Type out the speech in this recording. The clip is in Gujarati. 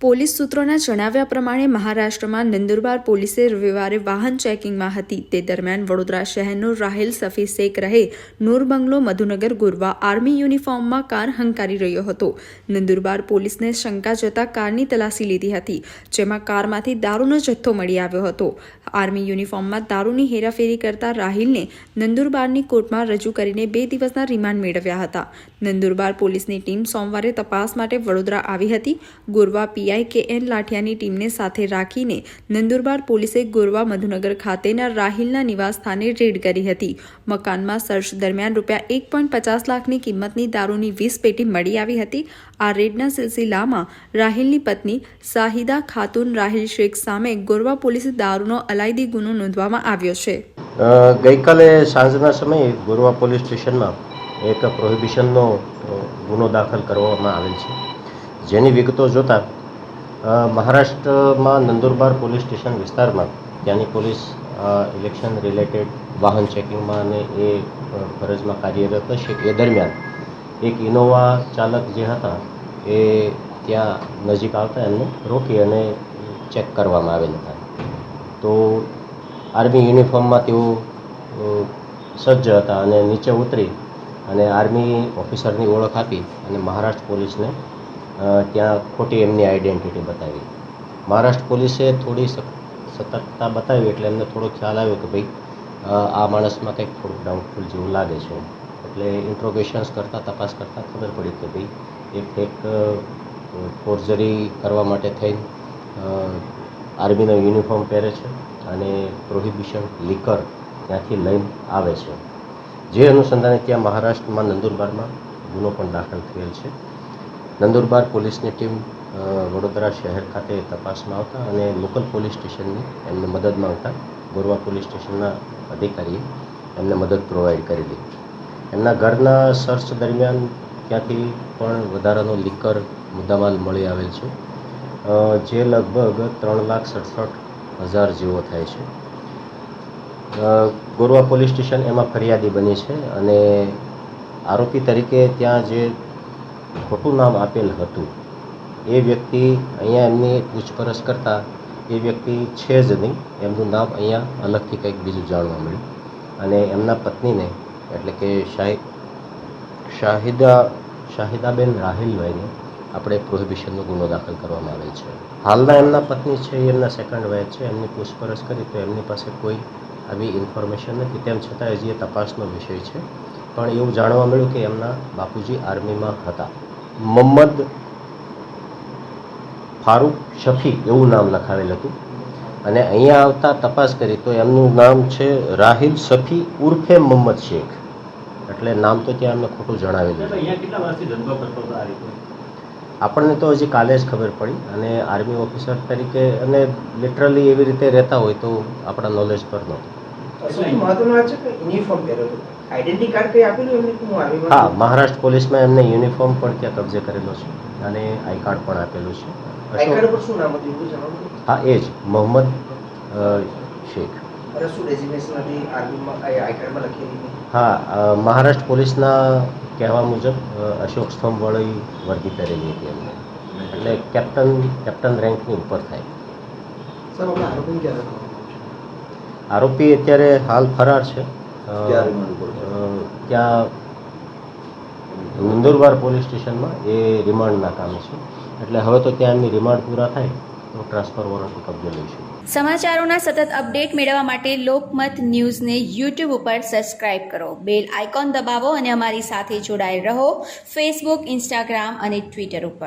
પોલીસ સૂત્રોના જણાવ્યા પ્રમાણે મહારાષ્ટ્રમાં નંદુરબાર પોલીસે રવિવારે વાહન ચેકિંગમાં હતી. તે દરમિયાન વડોદરા શહેરનો રાહિલ સફી શેખ રહે, નૂર બંગલો, મધુનગર, ગુરવા, આર્મી યુનિફોર્મમાં કાર હંકારી રહ્યો હતો. નંદુરબાર પોલીસને શંકા જતા કારની તલાશી લીધી હતી, જેમાં કારમાંથી દારૂનો જથ્થો મળી આવ્યો હતો. આર્મી યુનિફોર્મમાં દારૂની હેરાફેરી કરતા રાહિલને નંદુરબારની કોર્ટમાં રજૂ કરીને બે દિવસના રિમાન્ડ મેળવ્યા હતા. નંદુરબાર પોલીસની ટીમ સોમવારે તપાસ માટે વડોદરા આવી હતી. ગોરવા પીઆઈ લાઠિયાની ટીમને સાથે રાખીને નંદુરબાર પોલીસે ગોરવા મધુનગર ખાતેના રાહિલના નિવાસ સ્થાને રેડ કરી હતી. મકાનમાં સર્ચ દરમિયાન રૂપિયા એક પોઈન્ટ પચાસ લાખની કિંમતની દારૂની વીસ પેટી મળી આવી હતી. આ રેડના સિલસિલામાં રાહિલની પત્ની સાહિદા ખાતુન રાહિલ શેખ સામે ગોરવા પોલીસે દારૂનો અલાયદી ગુનો નોંધવામાં આવ્યો છે. ગઈકાલે સાંજના સમયે ગોરવા પોલીસ સ્ટેશનમાં એક પ્રોહિબિશનનો ગુનો દાખલ કરવામાં આવેલ છે. જેની વિગતો જોતાં મહારાષ્ટ્રમાં નંદુરબાર પોલીસ સ્ટેશન વિસ્તારમાં ત્યાંની પોલીસ ઇલેક્શન રિલેટેડ વાહન ચેકિંગમાં અને એ ફરજમાં કાર્યરત હશે. એ દરમિયાન એક ઇનોવા ચાલક જે હતા, એ ત્યાં નજીક આવતા એમને રોકી અને ચેક કરવામાં આવેલ હતા. તો આર્મી યુનિફોર્મમાં તેઓ સજ્જ હતા અને નીચે ઉતરી અને આર્મી ઓફિસરની ઓળખ આપી અને મહારાષ્ટ્ર પોલીસને ત્યાં ખોટી એમની આઈડેન્ટિટી બતાવી. મહારાષ્ટ્ર પોલીસે થોડી સતર્કતા બતાવી એટલે એમને થોડો ખ્યાલ આવ્યો કે ભાઈ આ માણસમાં કંઈક થોડુંક ડાઉટફુલ જેવું લાગે છે. એટલે ઇન્ટ્રોગેશન્સ કરતાં, તપાસ કરતાં ખબર પડી કે ભાઈ, એ ફેક ફોર્જરી કરવા માટે થઈ આર્મીનો યુનિફોર્મ પહેરે છે અને પ્રોહિબિશન લીકર ત્યાંથી લઈને આવે છે. જે અનુસંધાને ત્યાં મહારાષ્ટ્રમાં, નંદુરબારમાં ગુનો પણ દાખલ થયેલ છે. નંદુરબાર પોલીસની ટીમ વડોદરા શહેર ખાતે તપાસમાં આવતા અને લોકલ પોલીસ સ્ટેશનની એમને મદદ માંગતા ગોરવા પોલીસ સ્ટેશનના અધિકારીએ એમને મદદ પ્રોવાઈડ કરેલી. એમના ઘરના સર્ચ દરમિયાન ત્યાંથી પણ વધારાનો લીકર મુદ્દામાલ મળી આવેલ છે જે લગભગ ત્રણ લાખ સડસઠ હજાર જેવો થાય છે. ગોરવા પોલીસ સ્ટેશન એમાં ફરિયાદી બની છે અને આરોપી તરીકે ત્યાં જે ખોટું નામ આપેલ હતું. એ વ્યક્તિ અહીંયા એમની પૂછપરછ કરતાં, એ વ્યક્તિ છે જ નહીં. એમનું નામ અહીંયા અલગથી કંઈક બીજું જાણવા મળ્યું. અને એમના પત્નીને, એટલે કે શાહિદ શાહિદા, શાહિદાબેન રાહિલભાઈને આપણે પ્રોહિબિશનનો ગુનો દાખલ કરવામાં આવેલ છે. હાલના એમના પત્ની છે એમના સેકન્ડ વાઇફ છે. એમની પૂછપરછ કરી તો એમની પાસે કોઈ આવી ઇન્ફોર્મેશન નથી. તેમ છતાં હજી એ તપાસનો વિષય છે. પણ એવું જાણવા મળ્યું કે એમના બાપુજી આર્મીમાં હતા. મોહમ્મદ ફારૂક શફી એવું નામ લખાવેલ હતું. અને અહીંયા આવતા તપાસ કરી તો એમનું નામ છે રાહિલ શફી ઉર્ફે મોહમ્મદ શેખ. એટલે નામ તો ત્યાં અમને ખોટું જણાવેલું છે. અહીંયા કેટલા વર્ષથી ધંધો કરતો હતો આ રીતે? આપણને તો હજી કાલે જ ખબર પડી. અને આર્મી ઓફિસર તરીકે અને લિટરલી એવી રીતે રહેતા હોય તો આપણા નોલેજ પર નહોતું. સૌથી મહત્વની છે કે યુનિફોર્મ પહેર્યો હતો? આઈડેન્ટિટી કાર્ડ કઈ આપેલું એમને હું આર્મીમાં હા મહારાષ્ટ્ર પોલીસમાં એમને યુનિફોર્મ પણ ત્યાં કબજે કરેલો છે અને આઈ કાર્ડ પણ આપેલું છે. આઈ કાર્ડ પર શું નામ હતું? હા એ જ મોહમ્મદ શેખ. અરે શું હતી? આર્મીમાં આઈ આઈ કાર્ડમાં લખેલી હા મહારાષ્ટ્ર પોલીસના કહેવા મુજબ અશોક અશોક સ્તંભવાળી વર્દી પહેરેલી હતી એમને. એટલે કેપ્ટન કેપ્ટન રેન્કની ઉપર થાય. આરોપી અત્યારે હાલ ફરાર છે. ત્યાં નંદુરબાર પોલીસ સ્ટેશનમાં એ રિમાન્ડના કામે છે. એટલે હવે તો ત્યાં એમની રિમાન્ડ પૂરા થાય તો ટ્રાન્સફર વોરંટ કબજે લઈશું. સમાચારોના સતત અપડેટ મેળવવા માટે લોકમત ન્યૂઝને યુટ્યુબ ઉપર સબસ્ક્રાઇબ કરો. બેલ આઇકોન દબાવો અને અમારી સાથે જોડાયેલ રહો ફેસબુક ઇન્સ્ટાગ્રામ અને ટ્વિટર ઉપર.